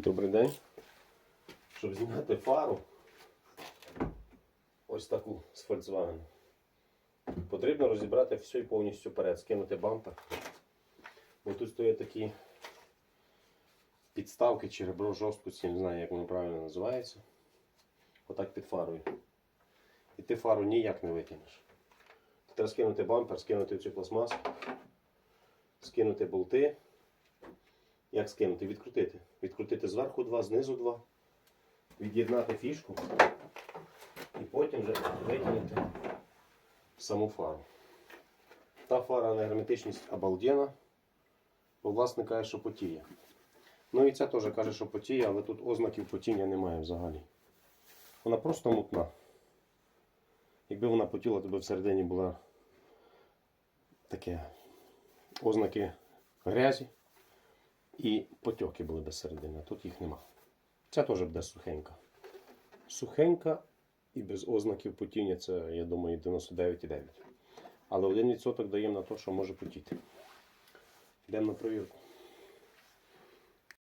Добрий день. Щоб зняти фару, ось таку з Volkswagen, потрібно розібрати все і повністю перед, скинути бампер. Бо тут стоять такі підставки чи ребро жорсткості, не знаю, як воно правильно називається. Отак під фарою. І ти фару ніяк не витягнеш. Треба скинути бампер, скинути цю пластмасу, скинути болти. Як скинути? Відкрутити. Зверху два, знизу два. Від'єднати фішку і потім вже витягнути саму фару. Та фара на герметичність обалдена, бо власник каже, що потіє. Ну і ця теж каже, що потіє, але тут ознаків потіння немає взагалі. Вона просто мутна. Якби вона потіла, то би всередині була таке ознаки грязі і потьоки були без середини, тут їх нема. Це теж буде сухенька. Сухенька і без ознаків потіння це, я думаю, 99,9. Але 1% даємо на те, що може потіти. Йдемо на провірку.